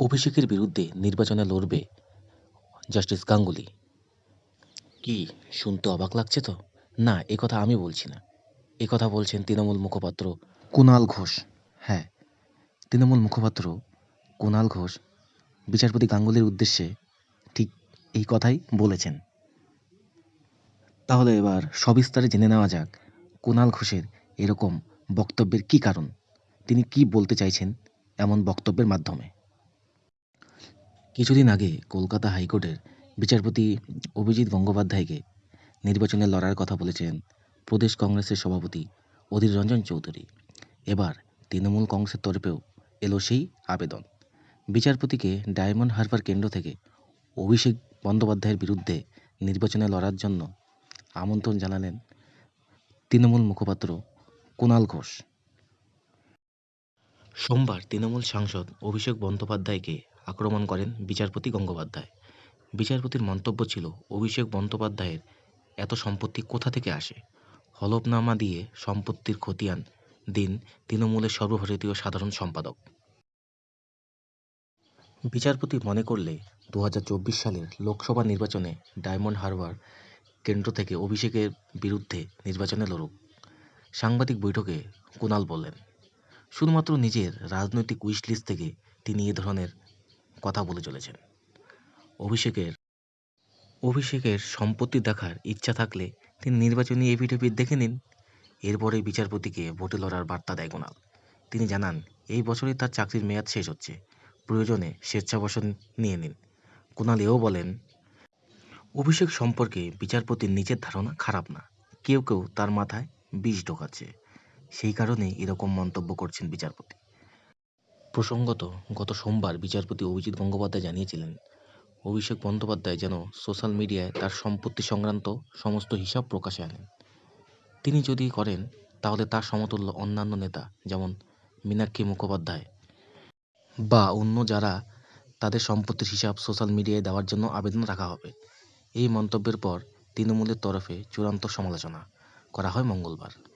অভিষেকের বিরুদ্ধে নির্বাচনে লড়বে জাস্টিস গাঙ্গুলি। কি, শুনতে অবাক লাগছে তো? না, এ কথা আমি বলছি না। এ কথা বলছেন তৃণমূল মুখপাত্র কুণাল ঘোষ। হ্যাঁ তৃণমূল মুখপাত্র কুণাল ঘোষ বিচারপতি গাঙ্গুলির উদ্দেশ্যে ঠিক এই কথাই বলেছেন। তাহলে এবার সবিস্তারে জেনে নেওয়া যাক কুণাল ঘোষের এরকম বক্তব্যের কি কারণ? তিনি কি বলতে চাইছেন এমন বক্তব্যের মাধ্যমে? কিছুদিন আগে কলকাতা হাইকোর্টের বিচারপতি অভিজিৎ গঙ্গোপাধ্যায়কে নির্বাচনে লড়ার কথা বলেছেন প্রদেশ কংগ্রেসের সভাপতি অধীর রঞ্জন চৌধুরী। এবার তৃণমূল কংগ্রেসের তরফেও এলো সেই আবেদন। বিচারপতিকে ডায়মন্ড হারবার কেন্দ্র থেকে অভিষেক বন্দ্যোপাধ্যায়ের বিরুদ্ধে নির্বাচনে লড়ার জন্য আমন্ত্রণ জানালেন তৃণমূল মুখপাত্র কুণাল ঘোষ। সোমবার তৃণমূল সাংসদ অভিষেক বন্দ্যোপাধ্যায়কে আক্রমণ করেন বিচারপতি গঙ্গোপাধ্যায়। বিচারপতির মন্তব্য ছিল, অভিষেক বন্দ্যোপাধ্যায়ের এত সম্পত্তি কোথা থেকে আসে? হলফনামা দিয়ে সম্পত্তির খতিয়ান দিন তৃণমূলের সর্বভারতীয় সাধারণ সম্পাদক। বিচারপতি মনে করলে দু হাজার চব্বিশ সালের লোকসভা নির্বাচনে ডায়মন্ড হারবার কেন্দ্র থেকে অভিষেকের বিরুদ্ধে নির্বাচনে লড়ুক। সাংবাদিক বৈঠকে কুণাল বললেন, শুধুমাত্র নিজের রাজনৈতিক উইশ লিস্ট থেকে তিনি এ ধরনের কথা বলে চলেছেন। অভিষেকের অভিষেকের সম্পত্তি দেখার ইচ্ছা থাকলে তিনি নির্বাচনী এফিডেভিট দেখে নিন। এরপরে বিচারপতিকে ভোটে লড়ার বার্তা দেয় কুণাল। তিনি জানান, এই বছরই তার চাকরির মেয়াদ শেষ হচ্ছে। প্রয়োজনে স্বেচ্ছাবসর নিয়ে নিন। কুণাল এও বলেন, অভিষেক সম্পর্কে বিচারপতির নিজের ধারণা খারাপ না। কেউ কেউ তার মাথায় বিষ ঢোকাচ্ছে। সেই কারণেই এরকম মন্তব্য করছেন বিচারপতি। প্রসঙ্গত, গত সোমবার বিচারপতি অভিজিৎ গঙ্গোপাধ্যায় জানিয়েছিলেন, অভিষেক বন্দ্যোপাধ্যায় যেন সোশ্যাল মিডিয়ায় তার সম্পত্তি সংক্রান্ত সমস্ত হিসাব প্রকাশে আনেন। তিনি যদি করেন, তাহলে তার সমতুল্য অন্যান্য নেতা যেমন মীনাক্ষী মুখোপাধ্যায় বা অন্য যারা তাদের সম্পত্তির হিসাব সোশ্যাল মিডিয়ায় দেওয়ার জন্য আবেদন রাখা হবে। এই মন্তব্যের পর তৃণমূলের তরফে চূড়ান্ত সমালোচনা করা হয় মঙ্গলবার।